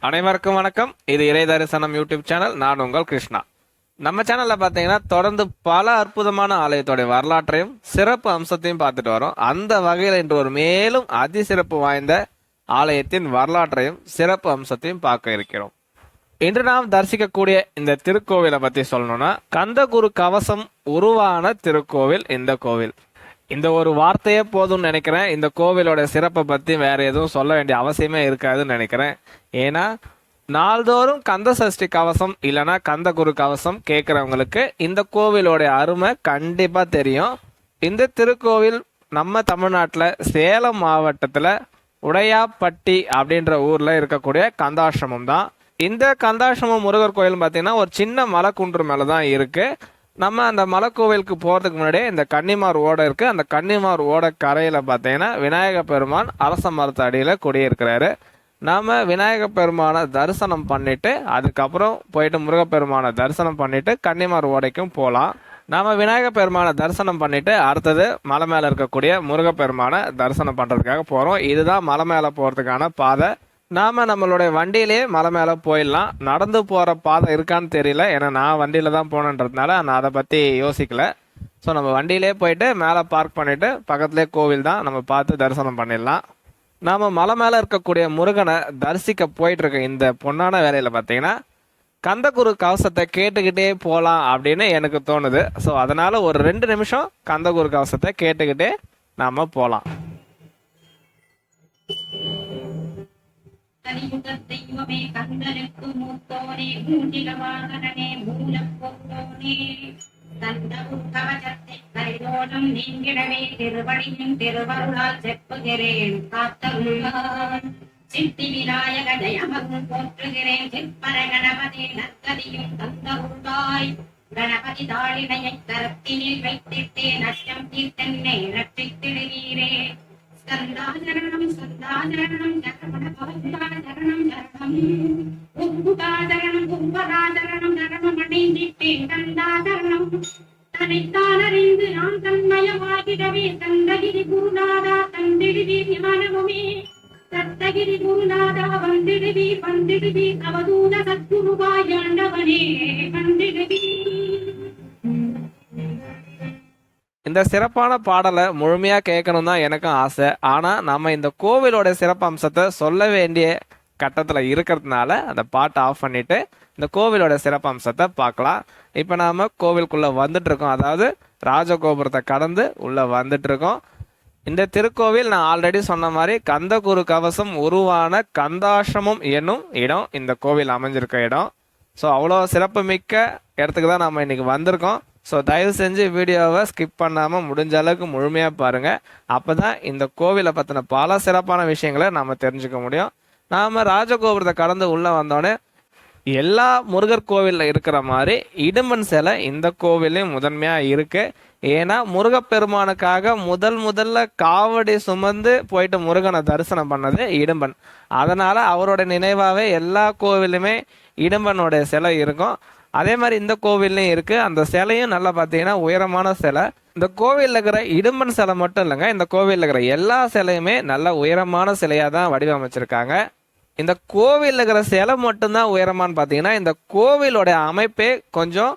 அனைவருக்கும் வணக்கம். இது இறை தரிசனம் யூடியூப் சேனல். நான் உங்கள் கிருஷ்ணா. நம்ம சேனல்ல பார்த்தீங்கன்னா தொடர்ந்து பல அற்புதமான ஆலயத்தோடைய வரலாற்றையும் சிறப்பு அம்சத்தையும் பார்த்துட்டு வரோம். அந்த வகையில் இன்று ஒரு மேலும் அதிசிறப்பு வாய்ந்த ஆலயத்தின் வரலாற்றையும் சிறப்பு அம்சத்தையும் பார்க்க இருக்கிறோம். இன்று நாம் தரிசிக்கக்கூடிய இந்த திருக்கோவிலை பத்தி சொல்லணும்னா கந்தகுரு கவசம் உருவான திருக்கோவில் இந்த கோவில். இந்த ஒரு வார்த்தையே போதும்னு நினைக்கிறேன். இந்த கோவிலோட சிறப்பை பத்தி வேற எதுவும் சொல்ல வேண்டிய அவசியமே இருக்காதுன்னு நினைக்கிறேன். ஏன்னா நாள்தோறும் கந்த சஷ்டி கவசம் இல்லைன்னா கந்தகுரு கவசம் கேட்குறவங்களுக்கு இந்த கோவிலோட அருமை கண்டிப்பா தெரியும். இந்த திருக்கோவில் நம்ம தமிழ்நாட்டில் சேலம் மாவட்டத்தில் உடையாப்பட்டி அப்படின்ற ஊரில் இருக்கக்கூடிய கந்தாசிரமம் தான். இந்த கந்தாசிரமம் முருகர் கோயில் பார்த்தீங்கன்னா ஒரு சின்ன மலைக்குன்று மேலே தான் இருக்குது நம்ம அந்த மலைக்கோவிலுக்கு போகிறதுக்கு முன்னாடியே இந்த கன்னிமார் ஓடை இருக்குது அந்த கன்னிமார் ஓடை கரையில் பார்த்தீங்கன்னா விநாயக பெருமான் அரச மரத்து அடியில் குடியிருக்கிறாரு. நாம் விநாயக பெருமானை தரிசனம் பண்ணிவிட்டு அதுக்கப்புறம் போயிட்டு முருகப்பெருமானை தரிசனம் பண்ணிவிட்டு கன்னிமார் ஓடைக்கும் போகலாம் நாம் விநாயக பெருமானை தரிசனம் பண்ணிவிட்டு அடுத்தது மலை மேலே இருக்கக்கூடிய முருகப்பெருமானை தரிசனம் பண்ணுறதுக்காக போகிறோம் இதுதான் மலை மேலே போகிறதுக்கான பாதை. நாம நம்மளுடைய வண்டியிலே மலை மேலே போயிடலாம். நடந்து போகிற பாதை இருக்கான்னு தெரியல. ஏன்னா நான் வண்டியில் தான் போனன்றதுனால நான் அதை பற்றி யோசிக்கல. ஸோ நம்ம வண்டியிலே போயிட்டு மேலே பார்க் பண்ணிட்டு பக்கத்துலேயே கோவில் தான் நம்ம பார்த்து தரிசனம் பண்ணிடலாம். நாம மலை மேலே இருக்கக்கூடிய முருகனை தரிசிக்க போயிட்டு இருக்க இந்த பொன்னான வேலையில் பார்த்தீங்கன்னா கந்தகுரு கவசத்தை கேட்டுக்கிட்டே போகலாம் அப்படின்னு எனக்கு தோணுது. ஸோ அதனால ஒரு ரெண்டு நிமிஷம் கந்தகுரு கவசத்தை கேட்டுக்கிட்டே நாம போகலாம் கலியுகத் தெய்வமே கந்தனுக்கு மூத்தோனே மூன்றில வாகனனே மூலப்பொருளோனே தந்த கவசத்தை கரிதோடும் நீங்கிடவே திருவடியும் திருவருளால் செப்புகிறேன் காத்தருளான் சித்தி விநாயக ஜயமகம் போற்றுகிறேன் சிற்பர கணபதி நற்கதியும் தந்தருளாய் கணபதி தாளினையை கருத்தினில் வைத்திட்டே நஷ்டம் தீர்த்தன்னை ரட்சித்திடுவீரே ஸ்கந்தாசரணம் ஸ்கந்தாசரணம் சரவண பவந்தாசரணம் சரணம் உப்புதாசரணம் உப்பதாசரணம் அடைந்திட்டேன் கந்தாசரணம் தன்னைத்தான் அறிந்து நான் தன்மயமாகிடவே தந்தகிரி குருநாதா தந்திடுவி ஞானமுமே. தத்தகிரி குருநாதா வந்திடுவி வந்திடுவி அவதூத சத்குருவாய் வந்திடுவி இந்த சிறப்பான பாடலை முழுமையாக கேட்கணும் தான் எனக்கும் ஆசை. ஆனால் நம்ம இந்த கோவிலோட சிறப்பு அம்சத்தை சொல்ல வேண்டிய கட்டத்தில் இருக்கிறதுனால அந்த பாட்டை ஆஃப் பண்ணிவிட்டு இந்த கோவிலோட சிறப்பு அம்சத்தை பார்க்கலாம். இப்போ நாம் கோவிலுக்குள்ளே வந்துட்டுருக்கோம். அதாவது ராஜகோபுரத்தை கடந்து உள்ளே வந்துட்டுருக்கோம். இந்த திருக்கோவில் நான் ஆல்ரெடி சொன்ன மாதிரி கந்தகுரு கவசம் உருவான கந்தாசிரமம் என்னும் இடம் இந்த கோவில் அமைஞ்சிருக்க இடம். ஸோ அவ்வளோ சிறப்புமிக்க இடத்துக்கு தான் நம்ம இன்னைக்கு வந்திருக்கோம். ஸோ தயவு செஞ்சு வீடியோவை ஸ்கிப் பண்ணாமல் முடிஞ்ச அளவுக்கு முழுமையாக பாருங்கள் அப்போ தான் இந்த கோவிலை பற்றின பல சிறப்பான விஷயங்களை நாம் தெரிஞ்சுக்க முடியும். நாம் ராஜகோபுரத்தை கடந்து உள்ளே வந்தோடனே எல்லா முருகர் கோவிலில் இருக்கிற மாதிரி இடும்பன் சிலை இந்த கோவிலையும் முதன்மையாக இருக்குது ஏன்னா முருகப்பெருமானுக்காக முதல் முதல்ல காவடி சுமந்து போயிட்டு முருகனை தரிசனம் பண்ணது இடும்பன். அதனால் அவரோட நினைவாகவே எல்லா கோவிலுமே இடும்பனுடைய சிலை இருக்கும். அதே மாதிரி இந்த கோவில்லையும் இருக்குது அந்த சிலையும் நல்லா பார்த்தீங்கன்னா உயரமான சிலை. இந்த கோவிலில் இருக்கிற இடும்பன் சிலை மட்டும் இல்லைங்க. இந்த கோவிலில் இருக்கிற எல்லா சிலையுமே நல்ல உயரமான சிலையாக தான் வடிவமைச்சிருக்காங்க. இந்த கோவிலில் இருக்கிற சிலை மட்டும்தான் உயரமான்னு பார்த்தீங்கன்னா இந்த கோவிலோட அமைப்பே கொஞ்சம்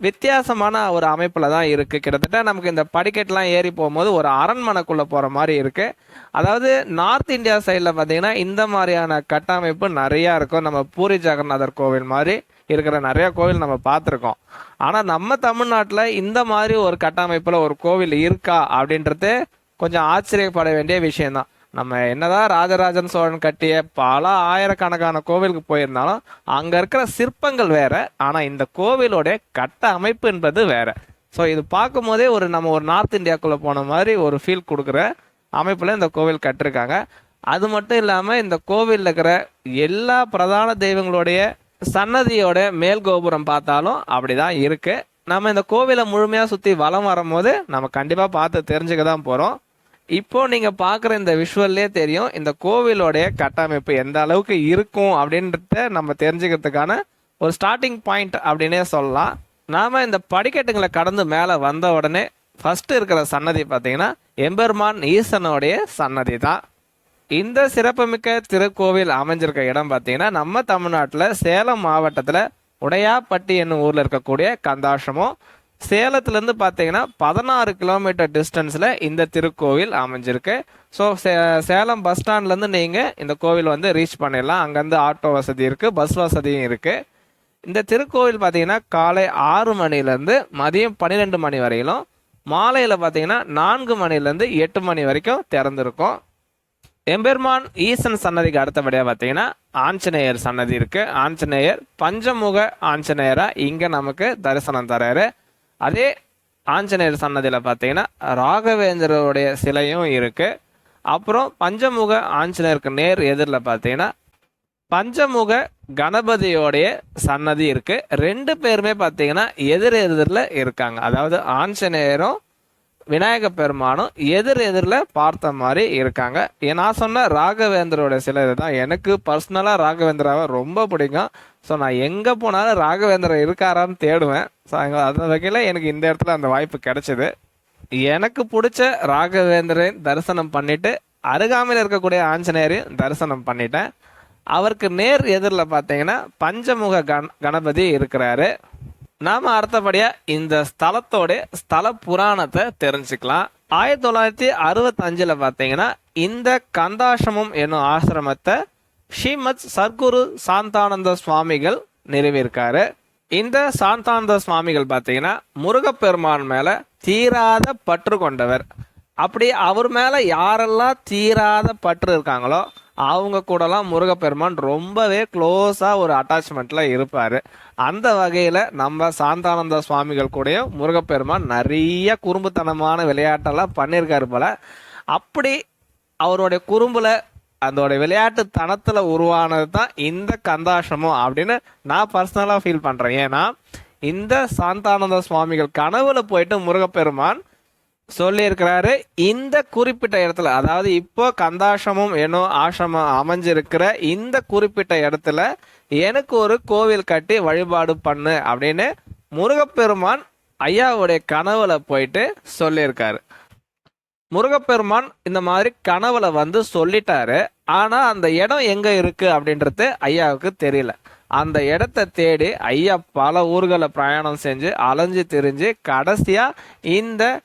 வித்தியாசமான ஒரு அமைப்பில் தான் இருக்குது கிட்டத்தட்ட நமக்கு இந்த படிக்கட்டெலாம் ஏறி போகும்போது ஒரு அரண்மனைக்குள்ளே போகிற மாதிரி இருக்குது அதாவது நார்த் இந்தியா சைடில் பார்த்தீங்கன்னா இந்த மாதிரியான கட்டமைப்பு நிறையா இருக்கும். நம்ம பூரி ஜெகநாதர் கோவில் மாதிரி. இருக்கிற நிறைய கோவில் நம்ம பார்த்துருக்கோம். ஆனால் நம்ம தமிழ்நாட்டில் இந்த மாதிரி ஒரு கட்டமைப்பில் ஒரு கோவில் இருக்கா அப்படின்றது கொஞ்சம் ஆச்சரியப்பட வேண்டிய விஷயம்தான். நம்ம என்னதான் ராஜராஜன் சோழன் கட்டிய பல ஆயிரக்கணக்கான கோவிலுக்கு போயிருந்தாலும் அங்கே இருக்கிற சிற்பங்கள் வேற ஆனால் இந்த கோவிலோட கட்ட அமைப்பு என்பது வேற. ஸோ இது பார்க்கும்போதே ஒரு நம்ம ஒரு நார்த் இந்தியாக்குள்ளே போன மாதிரி ஒரு ஃபீல் கொடுக்குற அமைப்பில் இந்த கோவில் கட்டிருக்காங்க. அது மட்டும் இல்லாமல் இந்த கோவிலில் இருக்கிற எல்லா பிரதான தெய்வங்களுடைய சன்னதியோட மேல் கோபுரம் பார்த்தாலும் அப்படிதான் இருக்கு. நம்ம இந்த கோவிலை முழுமையா சுத்தி வலம் வரும்போது நம்ம கண்டிப்பா பார்த்து தெரிஞ்சுக்க தான் போறோம். இப்போ நீங்க பாக்குற இந்த விஷுவல்லே தெரியும் இந்த கோவிலோடைய கட்டமைப்பு எந்த அளவுக்கு இருக்கும் அப்படின்றத நம்ம தெரிஞ்சுக்கிறதுக்கான ஒரு ஸ்டார்டிங் பாயிண்ட் அப்படின்னே சொல்லலாம். நாம இந்த படிக்கட்டுங்களை கடந்து மேலே வந்த உடனே ஃபர்ஸ்ட் இருக்கிற சன்னதி பார்த்தீங்கன்னா எம்பெருமான் ஈசனுடைய சன்னதி தான் இந்த சிறப்புமிக்க திருக்கோவில் அமைஞ்சிருக்க இடம் பார்த்தீங்கன்னா நம்ம தமிழ்நாட்டில் சேலம் மாவட்டத்தில் உடையாப்பட்டி என்னும் ஊரில் இருக்கக்கூடிய கந்தாசமும் சேலத்துலேருந்து பார்த்தீங்கன்னா பதினாறு கிலோமீட்டர் டிஸ்டன்ஸில் இந்த திருக்கோவில் அமைஞ்சிருக்கு. ஸோ சே சேலம் பஸ் ஸ்டாண்ட்லேருந்து நீங்கள் இந்த கோவில் வந்து ரீச் பண்ணிடலாம். அங்கேருந்து ஆட்டோ வசதி இருக்குது பஸ் வசதியும் இருக்குது இந்த திருக்கோவில் பார்த்தீங்கன்னா காலை ஆறு மணிலேருந்து மதியம் பன்னிரெண்டு மணி வரையிலும் மாலையில் பார்த்தீங்கன்னா நான்கு மணிலேருந்து எட்டு மணி வரைக்கும் திறந்திருக்கும். எம்பெருமான் ஈசன் சன்னதிக்கு அடுத்தபடியாக பார்த்தீங்கன்னா ஆஞ்சநேயர் சன்னதி இருக்கு. ஆஞ்சநேயர் பஞ்சமுக ஆஞ்சநேயரா இங்கே நமக்கு தரிசனம் தராரு. அதே ஆஞ்சநேயர் சன்னதியில் பார்த்தீங்கன்னா ராகவேந்திரருடைய சிலையும் இருக்கு. அப்புறம் பஞ்சமுக ஆஞ்சநேயருக்கு நேர் எதிரில் பார்த்தீங்கன்னா பஞ்சமுக கணபதியோடைய சன்னதி இருக்கு. ரெண்டு பேருமே பார்த்தீங்கன்னா எதிர் எதிரில் இருக்காங்க. அதாவது ஆஞ்சநேயரும் விநாயக பெருமானும் எதிர் எதிரில் பார்த்த மாதிரி இருக்காங்க. நான் சொன்ன ராகவேந்தரோட சிலை இதுதான் எனக்கு பர்சனலாக ராகவேந்திராவை ரொம்ப பிடிக்கும். ஸோ நான் எங்கே போனாலும் ராகவேந்திரன் இருக்காரான்னு தேடுவேன். ஸோ அந்த வகையில் எனக்கு இந்த இடத்துல அந்த வாய்ப்பு கிடைச்சிது. எனக்கு பிடிச்ச ராகவேந்திரன் தரிசனம் பண்ணிட்டு அருகாமையில் இருக்கக்கூடிய ஆஞ்சநேயரையும் தரிசனம் பண்ணிட்டேன். அவருக்கு நேர் எதிரில் பார்த்தீங்கன்னா பஞ்சமுக கண கணபதி இருக்கிறாரு. நாம அடுத்தபடியா இந்த ஸ்தலத்தோட ஸ்தல புராணத்தை தெரிஞ்சுக்கலாம். ஆயிரத்தி தொள்ளாயிரத்தி அறுபத்தஞ்சில் பார்த்தீங்கன்னா இந்த கந்தாசிரமம் என்னும் ஆசிரமத்தை ஸ்ரீமத் சர்க்குரு சாந்தானந்த சுவாமிகள் நிறுவியிருக்காரு. இந்த சாந்தானந்த சுவாமிகள் பார்த்தீங்கன்னா முருகப்பெருமான் மேல தீராத பற்று கொண்டவர். அப்படி அவர் மேல யாரெல்லாம் தீராத பற்று இருக்காங்களோ அவங்க கூடலாம் முருகப்பெருமான் ரொம்பவே க்ளோஸாக ஒரு அட்டாச்மெண்ட்டில் இருப்பார். அந்த வகையில் நம்ம சாந்தானந்த சுவாமிகள் கூடயும் முருகப்பெருமான் நிறைய குறும்புத்தனமான விளையாட்டெல்லாம் பண்ணியிருக்காரு போல். அப்படி அவருடைய குறும்பில் அதோட விளையாட்டு உருவானது தான் இந்த கந்தாசமம் அப்படின்னு நான் பர்சனலாக ஃபீல் பண்ணுறேன் ஏன்னா இந்த சாந்தானந்த சுவாமிகள் கனவுல போயிட்டு முருகப்பெருமான் சொல்லியிருக்கிறாரு. இந்த குறிப்பிட்ட இடத்துல அதாவது இப்போ கந்தாசமும் என்னும் ஆசிரமம் அமைஞ்சிருக்கிற இந்த குறிப்பிட்ட இடத்துல எனக்கு ஒரு கோவில் கட்டி வழிபாடு பண்ணு அப்படின்னு முருகப்பெருமான் ஐயாவுடைய கனவுல போயிட்டு சொல்லியிருக்காரு. முருகப்பெருமான் இந்த மாதிரி கனவுல வந்து சொல்லிட்டாரு. ஆனா அந்த இடம் எங்க இருக்கு அப்படின்றது ஐயாவுக்கு தெரியல. அந்த இடத்த தேடி ஐயா பல ஊர்களை பிரயாணம் செஞ்சு அலைஞ்சு திரிஞ்சு கடைசியா இந்த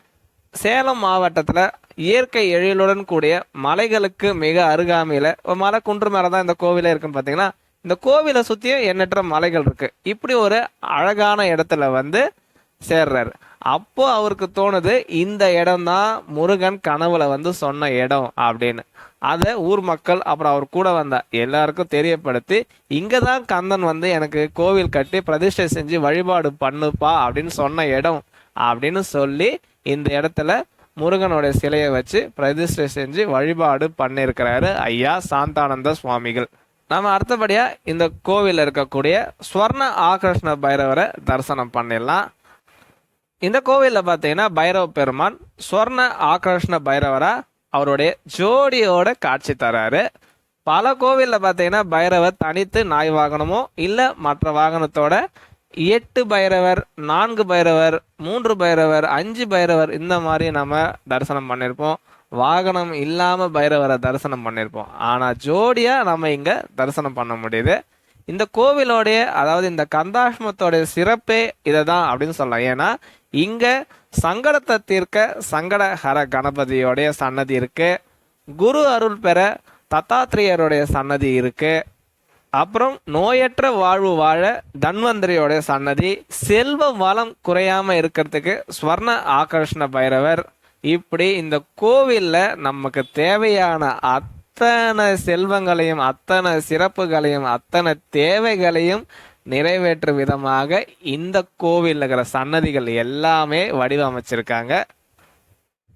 சேலம் மாவட்டத்தில் இயற்கை எழிலுடன் கூடிய மலைகளுக்கு மிக அருகாமையில் ஒரு மலை குன்று மேலே தான் இந்த கோவிலே இருக்குன்னு பார்த்தீங்கன்னா இந்த கோவிலை சுற்றியும் எண்ணற்ற மலைகள் இருக்குது இப்படி ஒரு அழகான இடத்துல வந்து சேர்றாரு. அப்போ அவருக்கு தோணுது இந்த இடம்தான் முருகன் கனவுல வந்து சொன்ன இடம் அப்படின்னு. அதை ஊர் மக்கள் அப்புறம் அவர் கூட வந்த எல்லாருக்கும் தெரியப்படுத்தி இங்கே தான் கந்தன் வந்து எனக்கு கோவில் கட்டி பிரதிஷ்டை செஞ்சு வழிபாடு பண்ணுப்பா அப்படின்னு சொன்ன இடம் அப்படின்னு சொல்லி இந்த இடத்துல முருகனோட சிலையை வச்சு பிரதிஷ்டை செஞ்சு வழிபாடு பண்ணியிருக்கிறாரு ஐயா சாந்தானந்த சுவாமிகள். நம்ம அடுத்தபடியாக இந்த கோவிலில் இருக்கக்கூடிய ஸ்வர்ண ஆகர்ஷ்ண பைரவரை தரிசனம் பண்ணிடலாம். இந்த கோவிலில் பார்த்தீங்கன்னா பைரவ பெருமான் ஸ்வர்ண ஆகர்ஷ்ண பைரவரா அவருடைய ஜோடியோட காட்சி தராரு. பல கோவிலில் பார்த்தீங்கன்னா பைரவர் தனித்து நாய் வாகனமோ இல்லை மற்ற வாகனத்தோட எட்டு பைரவர் நான்கு பைரவர் மூன்று பைரவர் அஞ்சு பைரவர் இந்த மாதிரி நம்ம தரிசனம் பண்ணியிருப்போம் வாகனம் இல்லாமல் பைரவரை தரிசனம் பண்ணியிருப்போம் ஆனால் ஜோடியாக நம்ம இங்கே தரிசனம் பண்ண முடியுது. இந்த கோவிலோடைய அதாவது இந்த கந்தாஷ்மத்தோடைய சிறப்பே இதை தான் அப்படின்னு சொல்லலாம். ஏன்னா இங்கே சங்கடத்தை தீர்க்க சங்கடஹர கணபதியோடைய சன்னதி இருக்குது குரு அருள் பெற தத்தாத்திரியருடைய சன்னதி இருக்குது அப்புறம் நோயற்ற வாழ்வு வாழ தன்வந்திரியோட சன்னதி செல்வ வளம் குறையாம இருக்கிறதுக்கு ஸ்வர்ண ஆகர்ஷ்ண பைரவர். இப்படி இந்த கோவில்ல நமக்கு தேவையான அத்தனை செல்வங்களையும் அத்தனை சிறப்புகளையும் அத்தனை தேவைகளையும் நிறைவேற்றும் விதமாக இந்த கோவில் இருக்கிற சன்னதிகள் எல்லாமே வடிவமைச்சிருக்காங்க.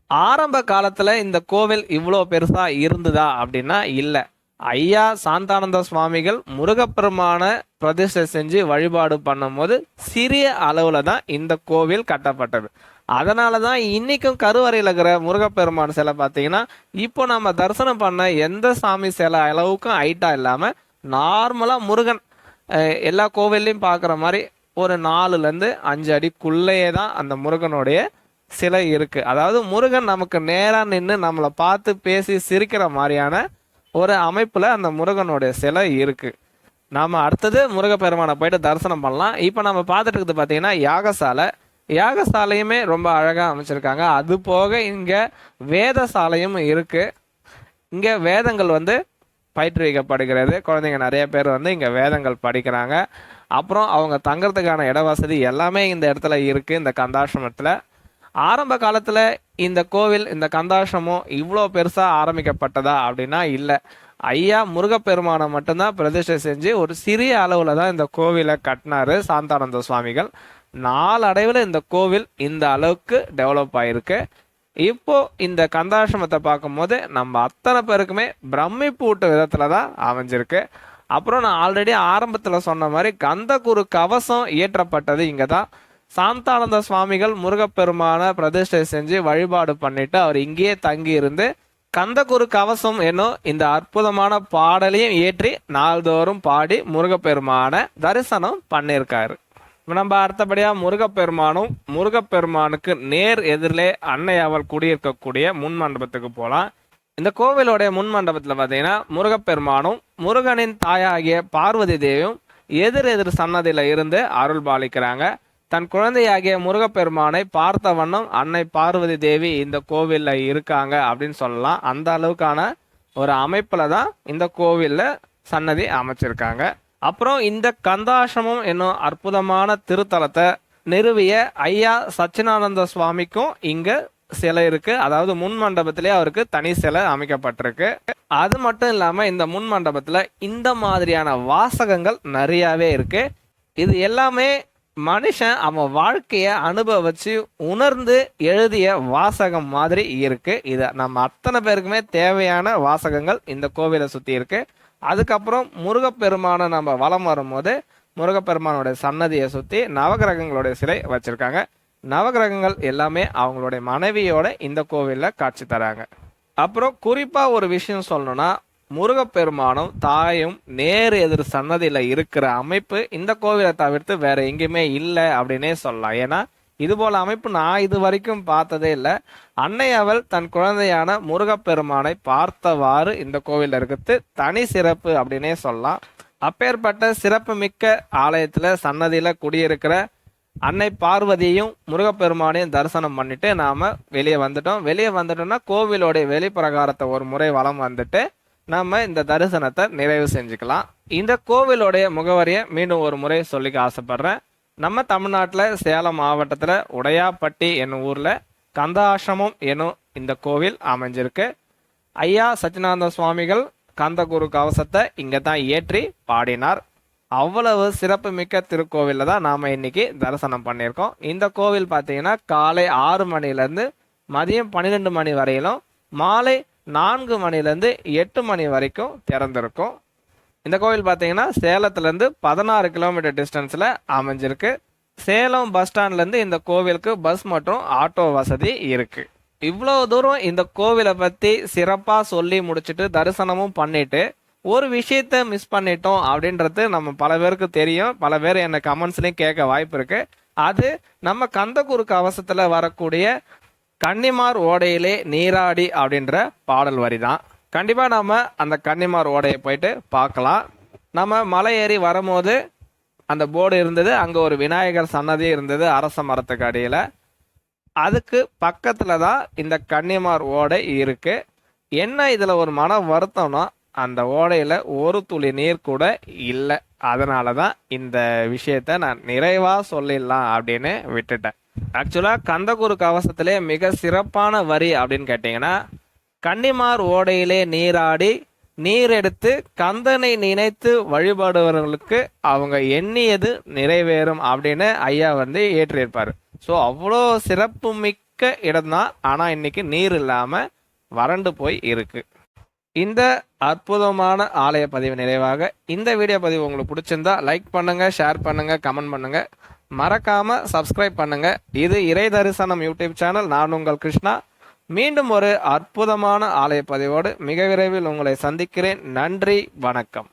ஆரம்ப காலத்துல இந்த கோவில் இவ்வளோ பெருசா இருந்ததா அப்படின்னா இல்லை. ஐயா சாந்தானந்த சுவாமிகள் முருகப்பெருமான பிரதிஷ்டை செஞ்சு வழிபாடு பண்ணும்போது சிறிய அளவில் தான் இந்த கோவில் கட்டப்பட்டது. அதனால தான் இன்றைக்கும் கருவறையில் இருக்கிற முருகப்பெருமான் சிலை பார்த்தீங்கன்னா இப்போ நம்ம தரிசனம் பண்ண எந்த சாமி சிலை அளவுக்கும் ஹைட்டாக இல்லாமல் நார்மலாக முருகன் எல்லா கோவில்லையும் பார்க்குற மாதிரி ஒரு நாலுலேருந்து அஞ்சு அடிக்குள்ளேயே தான் அந்த முருகனுடைய சிலை இருக்குது அதாவது முருகன் நமக்கு நேராக நின்று நம்மளை பார்த்து பேசி சிரிக்கிற மாதிரியான ஒரு அமைப்பில் அந்த முருகனுடைய சிலை இருக்கு. நாம் அடுத்தது முருகப்பெருமானை போயிட்டு தரிசனம் பண்ணலாம். இப்போ நம்ம பார்த்துட்டு இருக்குது பார்த்தீங்கன்னா யாகசாலை. யாகசாலையுமே ரொம்ப அழகாக அமைச்சிருக்காங்க. அது போக இங்கே வேதசாலையும் இருக்கு. இங்கே வேதங்கள் வந்து பயிற்றுவிக்கப்படுகிறது. குழந்தைங்க நிறைய பேர் வந்து இங்கே வேதங்கள் படிக்கிறாங்க. அப்புறம் அவங்க தங்கிறதுக்கான இட வசதி எல்லாமே இந்த இடத்துல இருக்குது இந்த கந்தாசிரமத்தில். ஆரம்ப காலத்தில் இந்த கோவில் இந்த கந்தாசிரமம் இவ்வளோ பெருசாக ஆரம்பிக்கப்பட்டதா அப்படின்னா இல்லை. ஐயா முருகப்பெருமானை மட்டும்தான் பிரதிஷ்டை செஞ்சு ஒரு சிறிய அளவில் தான் இந்த கோவிலை கட்டினாரு சாந்தானந்த சுவாமிகள். நாளடைவில் இந்த கோவில் இந்த அளவுக்கு டெவலப் ஆயிருக்கு. இப்போ இந்த கந்தாசிரமத்தை பார்க்கும்போது நம்ம அத்தனை பேருக்குமே பிரமிப்பூட்டு விதத்தில் தான் அமைஞ்சிருக்கு. அப்புறம் நான் ஆல்ரெடி ஆரம்பத்தில் சொன்ன மாதிரி கந்தகுரு கவசம் இயற்றப்பட்டது இங்கே தான் சாந்தானந்த சுவாமிகள் முருகப்பெருமான பிரதிஷ்டை செஞ்சு வழிபாடு பண்ணிட்டு அவர் இங்கேயே தங்கி இருந்து கந்தகுரு கவசம் என்னும் இந்த அற்புதமான பாடலையும் ஏற்றி நாள்தோறும் பாடி முருகப்பெருமான தரிசனம் பண்ணியிருக்காரு. நம்ம அடுத்தபடியா முருகப்பெருமானும் முருகப்பெருமானுக்கு நேர் எதிரிலே அன்னை அவள் குடியிருக்கக்கூடிய முன் மண்டபத்துக்கு போகலாம் இந்த கோவிலோடைய முன் மண்டபத்தில் பார்த்தீங்கன்னா முருகப்பெருமானும் முருகனின் தாயாகிய பார்வதி தேவியும் எதிர் எதிர் சன்னதியில இருந்து அருள் பாலிக்கிறாங்க. தன் குழந்தையாகிய முருகப்பெருமானை பார்த்த வண்ணம் அன்னை பார்வதி தேவி இந்த கோவிலில் இருக்காங்க அப்படின்னு சொல்லலாம். அந்த அளவுக்கான ஒரு அமைப்பில் தான் இந்த கோவிலில் சன்னதி அமைச்சிருக்காங்க. அப்புறம் இந்த கந்தாசிரமம் என்னும் அற்புதமான திருத்தலத்தை நிறுவிய ஐயா சச்சினானந்த சுவாமிக்கும் இங்க சிலை இருக்கு. அதாவது முன் மண்டபத்திலே அவருக்கு தனி சிலை அமைக்கப்பட்டிருக்கு. அது மட்டும் இல்லாம இந்த முன் மண்டபத்துல இந்த மாதிரியான வாசகங்கள் நிறையவே இருக்கு. இது எல்லாமே மனுஷன் அவன் வாழ்க்கையை அனுபவிச்சு உணர்ந்து எழுதிய வாசகம் மாதிரி இருக்கு. இது நம்ம அத்தனை பேருக்குமே தேவையான வாசகங்கள் இந்த கோவிலை சுற்றி இருக்கு. அதுக்கப்புறம் முருகப்பெருமானை நம்ம வலம் வரும்போது முருகப்பெருமானோட சன்னதியை சுற்றி நவகிரகங்களுடைய சிலை வச்சுருக்காங்க. நவகிரகங்கள் எல்லாமே அவங்களுடைய மனைவியோட இந்த கோவிலில் காட்சி தராங்க. அப்புறம் குறிப்பாக ஒரு விஷயம் சொல்லணும்னா முருகப்பெருமானும் தாயும் நேர் எதிர் சன்னதியில இருக்கிற அமைப்பு இந்த கோவிலை தவிர்த்து வேற எங்கேயுமே இல்லை அப்படின்னே சொல்லலாம். ஏன்னா இது போல அமைப்பு நான் இது வரைக்கும் பார்த்ததே இல்லை. அன்னை அவள் தன் குழந்தையான முருகப்பெருமானை பார்த்தவாறு இந்த கோவில் இருக்கிறது. தனி சிறப்பு அப்படின்னே சொல்லலாம். அப்பேற்பட்ட சிறப்பு மிக்க ஆலயத்துல சன்னதியில குடியிருக்கிற அன்னை பார்வதியையும் முருகப்பெருமானையும் தரிசனம் பண்ணிட்டு நாம வெளியே வந்துட்டோம். வெளியே வந்துட்டோம்னா கோவிலோடைய வெளிப்பிரகாரத்தை ஒரு முறை வளம் வந்துட்டு நம்ம இந்த தரிசனத்தை நிறைவு செஞ்சுக்கலாம். இந்த கோவிலுடைய முகவரியை மீண்டும் ஒரு முறை சொல்லிக்க ஆசைப்படுறேன். நம்ம தமிழ்நாட்டில் சேலம் மாவட்டத்தில் உடையாப்பட்டி என்னும் ஊரில் கந்தாசிரமம் எனும் இந்த கோவில் அமைஞ்சிருக்கு. ஐயா சச்சினானந்த சுவாமிகள் கந்தகுரு கவசத்தை இங்கே தான் ஏற்றி பாடினார். அவ்வளவு சிறப்பு மிக்க திருக்கோவிலில் தான் நாம் இன்னைக்கு தரிசனம் பண்ணியிருக்கோம். இந்த கோவில் பார்த்தீங்கன்னா காலை ஆறு மணிலேருந்து மதியம் பன்னிரெண்டு மணி வரையிலும் மாலை நான்கு மணிலேருந்து எட்டு மணி வரைக்கும் திறந்திருக்கும். இந்த கோவில் பார்த்தீங்கன்னா சேலத்துலேருந்து பதினாறு கிலோமீட்டர் டிஸ்டன்ஸில் அமைஞ்சிருக்கு. சேலம் பஸ் ஸ்டாண்ட்லேருந்து இந்த கோவிலுக்கு பஸ் மற்றும் ஆட்டோ வசதி இருக்குது இவ்வளோ தூரம் இந்த கோவிலை பற்றி சிறப்பாக சொல்லி முடிச்சுட்டு தரிசனமும் பண்ணிவிட்டு ஒரு விஷயத்த மிஸ் பண்ணிட்டோம் அப்படின்றது நம்ம பல பேருக்கு தெரியும். பல பேர் என்னை கமெண்ட்ஸ்லேயும் கேட்க வாய்ப்பு இருக்குது அது நம்ம கந்தகுரு கவசத்தில் வரக்கூடிய கன்னிமார் ஓடையிலே நீராடி அப்படின்ற பாடல் வரி தான் கண்டிப்பாக நம்ம அந்த கன்னிமார் ஓடையை போயிட்டு பார்க்கலாம். நம்ம மலை ஏறி வரும்போது அந்த போர்டு இருந்தது அங்கே ஒரு விநாயகர் சன்னதி இருந்தது அரச மரத்துக்கு அடியில். அதுக்கு பக்கத்தில் தான் இந்த கன்னிமார் ஓடை இருக்கு. என்ன இதில் ஒரு மன வருத்தம்னா அந்த ஓடையில் ஒரு துளி நீர் கூட இல்லை. அதனால தான் இந்த விஷயத்த நான் நிறைவாக சொல்லிடலாம் அப்படின்னு விட்டுட்டேன். ஆக்சுவலாக கந்தகுரு கவசத்திலே மிக சிறப்பான வரி அப்படின்னு கேட்டிங்கன்னா கன்னிமார் ஓடையிலே நீராடி நீர் எடுத்து கந்தனை நினைத்து வழிபடுபவர்களுக்கு அவங்க எண்ணியது நிறைவேறும் அப்படின்னு ஐயா வந்து ஏற்றியிருப்பார் ஸோ அவ்வளோ சிறப்பு மிக்க இடம்தான். ஆனால் இன்னைக்கு நீர் இல்லாமல் வறண்டு போய் இருக்கு. இந்த அற்புதமான ஆலய பதிவு நிறைவாக இந்த வீடியோ பதிவு உங்களுக்கு பிடிச்சிருந்தா லைக் பண்ணுங்கள் ஷேர் பண்ணுங்கள் கமெண்ட் பண்ணுங்கள் மறக்காம சப்ஸ்கிரைப் பண்ணுங்க. இது இறை தரிசனம் யூடியூப் சேனல் நான் உங்கள் கிருஷ்ணா. மீண்டும் ஒரு அற்புதமான ஆலய பதிவோடு மிக விரைவில் உங்களை சந்திக்கிறேன். நன்றி வணக்கம்.